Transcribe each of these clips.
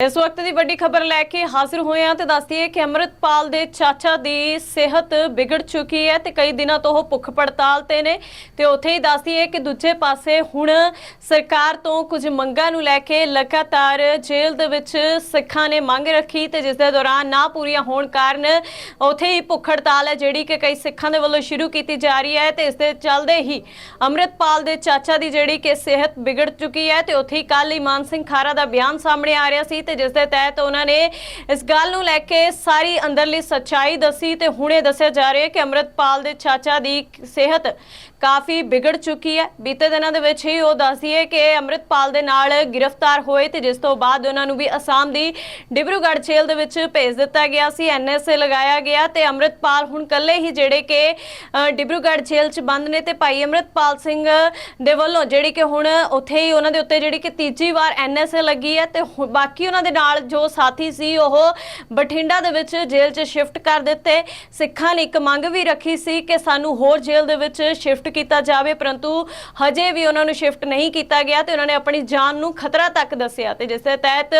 ਇਸ ਵਕਤ ਦੀ ਵੱਡੀ ਖਬਰ ਲੈ ਕੇ ਹਾਜ਼ਰ ਹੋਏ ਹਾਂ ਤੇ ਦੱਸਦੀ ਹੈ ਕਿ ਅੰਮ੍ਰਿਤਪਾਲ ਦੇ ਚਾਚਾ ਦੀ ਸਿਹਤ ਵਿਗੜ ਚੁੱਕੀ ਹੈ ਤੇ ਕਈ ਦਿਨਾਂ ਤੋਂ ਉਹ ਭੁੱਖ ਪੜਤਾਲ ਤੇ ਨੇ ਤੇ ਉੱਥੇ ਹੀ ਦੱਸਦੀ ਹੈ ਕਿ ਦੂਜੇ ਪਾਸੇ ਹੁਣ ਸਰਕਾਰ ਤੋਂ ਕੁਝ ਮੰਗਾਂ ਨੂੰ ਲੈ ਕੇ ਲਗਾਤਾਰ ਜੇਲ੍ਹ ਦੇ ਵਿੱਚ ਸਿੱਖਾਂ ਨੇ ਮੰਗ ਰੱਖੀ ਤੇ ਜਿਸ ਦੇ ਦੌਰਾਨ ਨਾ ਪੂਰੀਆਂ ਹੋਣ ਕਾਰਨ ਉੱਥੇ ਹੀ ਭੁੱਖ ਹੜਤਾਲ ਹੈ, ਜਿਹੜੀ ਕਿ ਕਈ ਸਿੱਖਾਂ ਦੇ ਵੱਲੋਂ ਸ਼ੁਰੂ ਕੀਤੀ ਜਾ ਰਹੀ ਹੈ ਤੇ ਇਸ ਦੇ ਚੱਲਦੇ ਹੀ ਅੰਮ੍ਰਿਤਪਾਲ ਦੇ ਚਾਚਾ ਦੀ ਜਿਹੜੀ ਕਿ ਸਿਹਤ ਵਿਗੜ ਚੁੱਕੀ ਹੈ ਤੇ ਉੱਥੇ ਹੀ ਕੱਲ ਹੀ ਮਾਨ ਸਿੰਘ ਖਾਰਾ ਦਾ ਬਿਆਨ ਸਾਹਮਣੇ ਆ ਰਿਹਾ ਸੀ ਤੇ ਜਿਸ ਦੇ ਤਹਿਤ ਉਹਨਾਂ ਨੇ ਇਸ ਗੱਲ ਨੂੰ ਲੈ ਕੇ ਸਾਰੀ ਅੰਦਰਲੀ ਸੱਚਾਈ ਦੱਸੀ ਤੇ ਹੁਣੇ ਦੱਸਿਆ ਜਾ ਰਿਹਾ ਹੈ ਕਿ ਅੰਮ੍ਰਿਤਪਾਲ ਦੇ ਚਾਚਾ ਦੀ ਸਿਹਤ ਕਾਫੀ ਵਿਗੜ ਚੁੱਕੀ ਹੈ। ਬੀਤੇ ਦਿਨਾਂ ਦੇ ਵਿੱਚ ਹੀ ਉਹ ਦੱਸਦੀ ਹੈ ਕਿ ਅੰਮ੍ਰਿਤਪਾਲ ਦੇ ਨਾਲ ਗ੍ਰਿਫਤਾਰ ਹੋਏ ਤੇ ਜਿਸ ਤੋਂ ਬਾਅਦ ਉਹਨਾਂ ਨੂੰ ਵੀ ਅਸਾਮ ਦੀ ਡਿਬਰੂਗੜ੍ਹ ਜੇਲ੍ਹ ਦੇ ਵਿੱਚ ਭੇਜ ਦਿੱਤਾ ਗਿਆ ਸੀ। ਐਨਐਸਏ ਲਗਾਇਆ ਗਿਆ ਤੇ ਅੰਮ੍ਰਿਤਪਾਲ ਹੁਣ ਕੱਲੇ ਹੀ ਜਿਹੜੇ ਕਿ ਡਿਬਰੂਗੜ੍ਹ ਜੇਲ੍ਹ 'ਚ ਬੰਦ ਨੇ ਤੇ ਭਾਈ ਅੰਮ੍ਰਿਤਪਾਲ ਸਿੰਘ ਦੇ ਵੱਲੋਂ ਜਿਹੜੀ ਕਿ ਹੁਣ ਉੱਥੇ ਹੀ ਉਹਨਾਂ ਦੇ ਉੱਤੇ ਜਿਹੜੀ ਕਿ ਤੀਜੀ ਵਾਰ ਐਨਐਸਏ ਲੱਗੀ ਹੈ ਤੇ ਬਾਕੀ ਉਹਨਾਂ ਦੇ ਨਾਲ ਜੋ ਸਾਥੀ ਸੀ, ਉਹ ਬਠਿੰਡਾ ਦੇ ਵਿੱਚ ਜੇਲ੍ਹ 'ਚ ਸ਼ਿਫਟ ਕਰ ਦਿੱਤੇ। ਸਿੱਖਾਂ ਨੇ ਇੱਕ ਮੰਗ ਵੀ ਰੱਖੀ ਸੀ ਕਿ ਸਾਨੂੰ ਹੋਰ ਜੇਲ੍ਹ ਦੇ ਵਿੱਚ ਸ਼ਿਫਟ ਕੀਤਾ ਜਾਵੇ, ਪਰੰਤੂ ਹਜੇ ਵੀ ਉਹਨਾਂ ਨੂੰ ਸ਼ਿਫਟ ਨਹੀਂ ਕੀਤਾ ਗਿਆ ਤੇ ਉਹਨਾਂ ਨੇ ਆਪਣੀ ਜਾਨ ਨੂੰ ਖਤਰਾ ਤੱਕ ਦੱਸਿਆ ਤੇ ਜਿਸ ਦੇ ਤਹਿਤ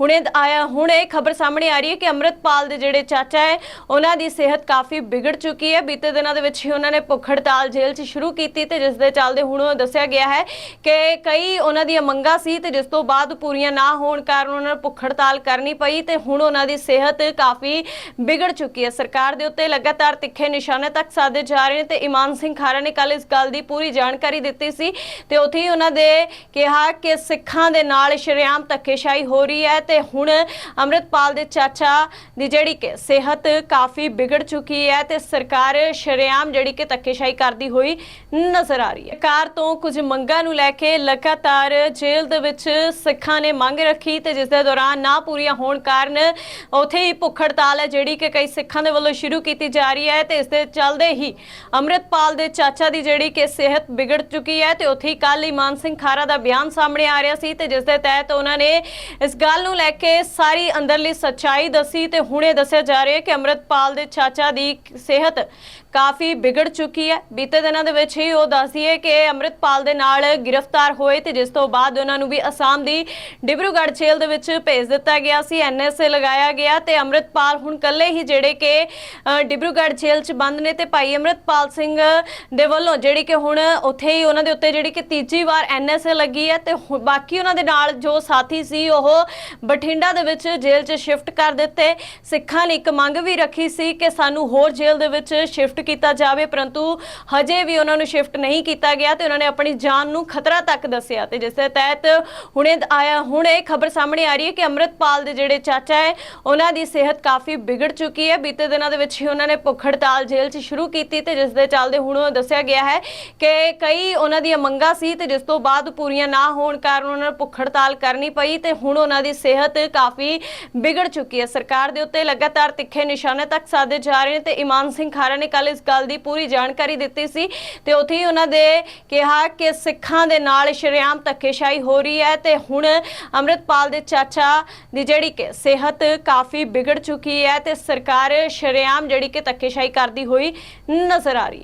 ਹੁਣੇ ਆਇਆ, ਹੁਣ ਇਹ ਖਬਰ ਸਾਹਮਣੇ ਆ ਰਹੀ ਹੈ ਕਿ ਅੰਮ੍ਰਿਤਪਾਲ ਦੇ ਜਿਹੜੇ ਚਾਚਾ ਹੈ, ਉਹਨਾਂ ਦੀ ਸਿਹਤ ਕਾਫੀ ਵਿਗੜ ਚੁੱਕੀ ਹੈ। ਬੀਤੇ ਦਿਨਾਂ ਦੇ ਵਿੱਚ ਹੀ ਉਹਨਾਂ ਨੇ ਭੁੱਖ ਹੜਤਾਲ ਜੇਲ੍ਹ 'ਚ ਸ਼ੁਰੂ ਕੀਤੀ ਤੇ ਜਿਸ ਦੇ ਚੱਲਦੇ ਹੁਣ ਉਹ ਦੱਸਿਆ ਗਿਆ ਹੈ ਕਿ ਕਈ ਉਹਨਾਂ ਦੀਆਂ ਮੰਗਾਂ ਸੀ ਤੇ ਜਿਸ ਤੋਂ ਬਾਅਦ ਪੂਰੀਆਂ ਨਾ ਹੋਣ ਕਾਰਨ ਉਹਨਾਂ ਭੁੱਖ ਹੜਤਾਲ ਕਰਨੀ ਪਈ ਤੇ ਹੁਣ ਉਹਨਾਂ ਦੀ ਸਿਹਤ ਕਾਫੀ ਵਿਗੜ ਚੁੱਕੀ ਹੈ। ਸਰਕਾਰ ਦੇ ਉੱਤੇ ਲਗਾਤਾਰ ਤਿੱਖੇ ਨਿਸ਼ਾਨੇ ਤੱਕ ਸਾਧੇ ਜਾ ਰਹੇ ਨੇ ਤੇ ਇਮਾਨ ਸਿੰਘ ਖਾਰਾ ਨੇ ਕੱਲ ਇਸ ਗੱਲ ਦੀ ਪੂਰੀ ਜਾਣਕਾਰੀ ਦਿੱਤੀ ਸੀ ਤੇ ਉੱਥੇ ਹੀ ਉਹਨਾਂ ਦੇ ਕਿਹਾ ਕਿ ਸਿੱਖਾਂ ਦੇ ਨਾਲ ਸ਼ਰੇਆਮ ਧੱਕੇਸ਼ਾਹੀ ਹੋ ਰਹੀ ਹੈ ਤੇ ਹੁਣ ਅੰਮ੍ਰਿਤਪਾਲ ਦੇ ਚਾਚਾ ਦੀ ਜਿਹੜੀ ਕਿ ਸਿਹਤ ਕਾਫੀ ਵਿਗੜ ਚੁੱਕੀ ਹੈ ਤੇ ਸਰਕਾਰ ਸ਼ਰੇਆਮ ਜਿਹੜੀ ਕਿ ਧੱਕੇਸ਼ਾਹੀ ਕਰਦੀ ਹੋਈ ਨਜ਼ਰ ਆ ਰਹੀ ਹੈ। ਸਰਕਾਰ ਤੋਂ ਕੁਝ ਮੰਗਾਂ ਨੂੰ ਲੈ ਕੇ ਲਗਾਤਾਰ ਜੇਲ੍ਹ ਦੇ ਵਿੱਚ ਸਿੱਖਾਂ ਨੇ ਮੰਗ ਰੱਖੀ ਤੇ ਜਿਸ ਦੇ ਦੌਰਾਨ ਨਾ ਪੂਰੀਆਂ ਹੋਣ ਕਾਰਨ ਉੱਥੇ ਹੀ ਭੁੱਖ ਹੜਤਾਲ ਹੈ ਜਿਹੜੀ ਕਿ ਕਈ ਸਿੱਖਾਂ ਦੇ ਵੱਲੋਂ ਸ਼ੁਰੂ ਕੀਤੀ ਜਾ ਰਹੀ ਹੈ ਤੇ ਇਸ ਦੇ ਚੱਲਦੇ ਹੀ ਅੰਮ੍ਰਿਤਪਾਲ ਦੇ ਚਾਚਾ ਦੀ ਜਿਹੜੀ ਕਿ ਸਿਹਤ ਵਿਗੜ ਚੁੱਕੀ ਹੈ ਤੇ ਉੱਥੇ ਹੀ ਕੱਲ ਹੀ ਮਾਨ ਸਿੰਘ ਖਾਰਾ ਦਾ ਬਿਆਨ ਸਾਹਮਣੇ ਆ ਰਿਹਾ ਸੀ ਤੇ ਜਿਸ ਦੇ ਤਹਿਤ ਉਹਨਾਂ ਨੇ ਇਸ ਗੱਲ ਨੂੰ ਲੈ ਕੇ ਸਾਰੀ ਅੰਦਰਲੀ ਸੱਚਾਈ ਦੱਸੀ ਤੇ ਹੁਣੇ ਦੱਸਿਆ ਜਾ ਰਿਹਾ ਹੈ ਕਿ ਅੰਮ੍ਰਿਤਪਾਲ ਦੇ ਚਾਚਾ ਦੀ ਸਿਹਤ ਕਾਫੀ ਵਿਗੜ ਚੁੱਕੀ ਹੈ। ਬੀਤੇ ਦਿਨਾਂ ਦੇ ਵਿੱਚ ਹੀ ਉਹ ਦੱਸਦੀ ਹੈ ਕਿ ਅੰਮ੍ਰਿਤਪਾਲ ਦੇ ਨਾਲ ਗ੍ਰਿਫਤਾਰ ਹੋਏ ਤੇ ਜਿਸ ਤੋਂ ਬਾਅਦ ਉਹਨਾਂ ਨੂੰ ਵੀ ਅਸਾਮ ਦੀ ਡਿਬਰੂਗੜ੍ਹ ਜੇਲ੍ਹ ਦੇ ਵਿੱਚ ਭੇਜ ਦਿੱਤਾ ਗਿਆ ਸੀ ਐਨਐਸਏ ਲਗਾਇਆ ਗਿਆ ਤੇ ਅੰਮ੍ਰਿਤਪਾਲ ਹੁਣ ਕੱਲੇ ਹੀ ਜਿਹੜੇ ਕਿ ਡਿਬਰੂਗੜ੍ਹ ਜੇਲ੍ਹ 'ਚ ਬੰਦ ਨੇ ਤੇ ਭਾਈ ਅੰਮ੍ਰਿਤਪਾਲ ਸਿੰਘ ਦੇ ਵੱਲੋਂ ਜਿਹੜੀ ਕਿ ਹੁਣ ਉੱਥੇ ਹੀ ਉਹਨਾਂ ਦੇ ਉੱਤੇ ਜਿਹੜੀ ਕਿ ਤੀਜੀ ਵਾਰ ਐਨਐਸਏ ਲੱਗੀ ਹੈ ਤੇ ਬਾਕੀ ਉਹਨਾਂ ਦੇ ਨਾਲ ਜੋ ਸਾਥੀ ਸੀ ਉਹ ਬਠਿੰਡਾ ਦੇ ਵਿੱਚ ਜੇਲ੍ਹ 'ਚ ਸ਼ਿਫਟ ਕਰ ਦਿੱਤੇ। ਸਿੱਖਾਂ ਨੇ ਇੱਕ ਮੰਗ ਵੀ ਰੱਖੀ ਸੀ ਕਿ ਸਾਨੂੰ ਹੋਰ ਜੇਲ੍ਹ ਦੇ ਵਿੱਚ ਸ਼ਿਫਟ ਕੀਤਾ ਜਾਵੇ, ਪਰੰਤੂ ਹਜੇ ਵੀ ਉਹਨਾਂ ਨੂੰ ਸ਼ਿਫਟ ਨਹੀਂ ਕੀਤਾ ਗਿਆ ਤੇ ਉਹਨਾਂ ਨੇ ਆਪਣੀ ਜਾਨ ਨੂੰ ਖਤਰਾ ਤੱਕ ਦੱਸਿਆ ਤੇ ਜਿਸ ਦੇ ਤਹਿਤ ਹੁਣੇ ਆਇਆ, ਹੁਣ ਇਹ ਖਬਰ ਸਾਹਮਣੇ ਆ ਰਹੀ ਹੈ ਕਿ ਅੰਮ੍ਰਿਤਪਾਲ ਦੇ ਜਿਹੜੇ ਚਾਚਾ ਹੈ, ਉਹਨਾਂ ਦੀ ਸਿਹਤ ਕਾਫੀ ਵਿਗੜ ਚੁੱਕੀ ਹੈ। ਬੀਤੇ ਦਿਨਾਂ ਦੇ ਵਿੱਚ ਹੀ ਉਹਨਾਂ ਨੇ ਭੁੱਖ ਹੜਤਾਲ ਜੇਲ੍ਹ 'ਚ ਸ਼ੁਰੂ ਕੀਤੀ ਤੇ ਜਿਸ ਦੇ ਚੱਲਦੇ ਹੁਣ ਉਹ ਦੱਸਿਆ ਗਿਆ ਹੈ ਕਿ ਕਈ ਉਹਨਾਂ ਦੀਆਂ ਮੰਗਾਂ ਸੀ ਤੇ ਜਿਸ ਤੋਂ ਬਾਅਦ ਪੂਰੀਆਂ ਨਾ ਹੋਣ ਕਾਰਨ ਉਹਨਾਂ ਨੂੰ ਭੁੱਖ ਹੜਤਾਲ ਕਰਨੀ ਪਈ ਤੇ ਹੁਣ ਉਹਨਾਂ ਦੀ ਸਿਹਤ ਕਾਫੀ ਬਿਗੜ ਚੁੱਕੀ ਹੈ। ਸਰਕਾਰ ਦੇ ਉੱਤੇ ਲਗਾਤਾਰ ਤਿੱਖੇ ਨਿਸ਼ਾਨੇ ਤੱਕ ਸਾਧੇ ਜਾ ਰਹੇ ਨੇ ਤੇ ਇਮਾਨ ਸਿੰਘ ਖਾਰਾ ਨੇ ਕੱਲ ਇਸ ਗੱਲ ਦੀ ਪੂਰੀ ਜਾਣਕਾਰੀ ਦਿੱਤੀ ਸੀ ਤੇ ਉੱਥੇ ਹੀ ਉਹਨਾਂ ਦੇ ਕਿਹਾ ਕਿ ਸਿੱਖਾਂ ਦੇ ਨਾਲ ਸ਼ਰੇਆਮ ਧੱਕੇਸ਼ਾਹੀ ਹੋ ਰਹੀ ਹੈ ਤੇ ਹੁਣ ਅੰਮ੍ਰਿਤਪਾਲ ਦੇ ਚਾਚਾ ਦੀ ਜਿਹੜੀ ਕਿ ਸਿਹਤ ਕਾਫੀ ਵਿਗੜ ਚੁੱਕੀ ਹੈ ਤੇ ਸਰਕਾਰ ਸ਼ਰੇਆਮ ਜਿਹੜੀ ਕਿ ਧੱਕੇਸ਼ਾਹੀ ਕਰਦੀ ਹੋਈ ਨਜ਼ਰ ਆ ਰਹੀ ਹੈ।